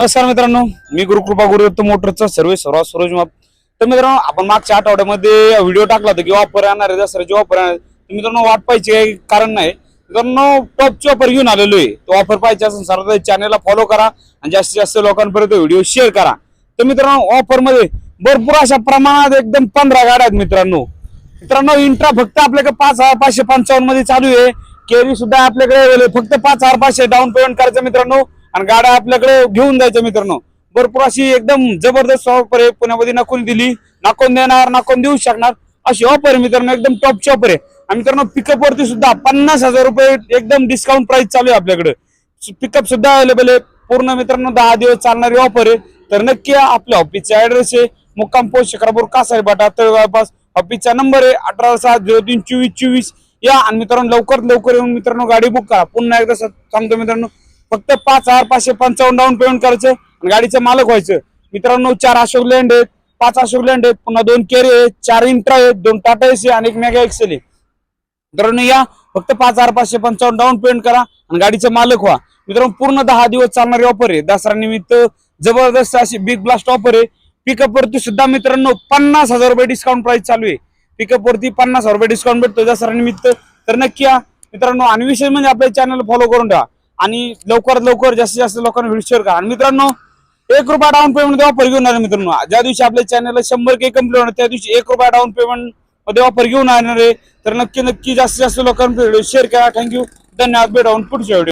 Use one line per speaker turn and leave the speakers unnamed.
नमस्कार मित्रांनो मी गुरुकृपा गुरुदत्त मोटरचा सर्व्हिस सर्वात सरोज माप. तर मित्रांनो आपण मागच्या आठवड्यामध्ये व्हिडिओ टाकला होता की ऑफर येणार आहे दसऱ्याची ऑफर येणार तर मित्रांनो वाट पाहिजे काही कारण नाही. मित्रांनो टॉपची ऑफर घेऊन आलेलो आहे. तो ऑफर पाहिजे असेल सर्व चॅनलला फॉलो करा आणि जास्तीत जास्त लोकांपर्यंत व्हिडिओ शेअर करा. तर मित्रांनो ऑफरमध्ये भरपूर अशा प्रमाणात एकदम पंधरा गाड्या आहेत मित्रांनो. मित्रांनो इंट्रा फक्त आपल्याकडे पाच हजार पाचशे पंचावन्नमध्ये चालू आहे. केरी सुद्धा आपल्याकडे फक्त पाच हजार पाचशे डाऊन पेमेंट करायचं मित्रांनो. आणि गाड्या आपल्याकडे घेऊन जायच्या मित्रांनो. भरपूर अशी एकदम जबरदस्त ऑफर आहे. पुण्यामध्ये नाकून दिली. नाकून देणार नाकून देऊ शकणार. अशी ऑफर आहे मित्रांनो. एकदम टॉपची ऑफर आहे. आणि मित्रांनो पिकअप वरती सुद्धा पन्नास हजार रुपये एकदम डिस्काउंट प्राइस चालू आहे आपल्याकडे. पिकअप सुद्धा अवेलेबल आहे. पूर्ण मित्रांनो दहा दिवस चालणारी ऑफर आहे. तर नक्की या आपल्या ऑफिसचा ऍड्रेस आहे. मुक्काम पोस्ट शिक्रापूर कासारी बाटा तळेगाव पास ऑफिसचा नंबर आहे अठरा सात झिरो तीन चोवीस चोवीस. या आणि मित्रांनो लवकरात लवकर येऊन मित्रांनो गाडी बुक करा. पुन्हा एकदा सांगतो मित्रांनो फक्त पाच हजार पाचशे पंचावन्न डाऊन पेमेंट करायचं आणि गाडीचं मालक व्हायचं. मित्रांनो चार अशोक लँड आहेत पाच अशोक लँड आहेत पुन्हा दोन केरे आहेत चार इंट्रा आहेत दोन टाटा एसी आणि एक मेगा एक्सेल आहे. मित्रांनो या फक्त पाच हजार पाचशे पंचावन्न डाऊन पेमेंट करा आणि गाडीचं मालक व्हा. मित्रांनो पूर्ण दहा दिवस चालणारी ऑफर आहे. दसरा निमित्त जबरदस्त अशी बिग ब्लास्ट ऑफर आहे. पिकअप वरती सुद्धा मित्रांनो पन्नास हजार रुपये डिस्काउंट प्राइस चालू आहे. पिकअप वरती पन्नास हजार रुपये डिस्काउंट भेटतो दसरा निमित्त. तर नक्की या. मित्रांनो आणि विशेष म्हणजे आपल्या चॅनल फॉलो करून ठेवा. आणि लवकरात लवकर जास्तीत जास्त लोकांना व्हिडिओ शेअर करा. आणि मित्रांनो एक रुपया डाऊन पेमेंट ऑफर घेऊन आले मित्रांनो. ज्या दिवशी आपल्या चॅनलला शंभर के कंप्लीट होणार त्या दिवशी एक रुपया डाऊन पेमेंट देवा पर घेऊन आणणार आहे तर नक्की नक्की जास्तीत जास्त लोकांना व्हिडिओ शेअर करा. थँक्यू धन्यवाद. भेटावून पुढच्या व्हिडिओ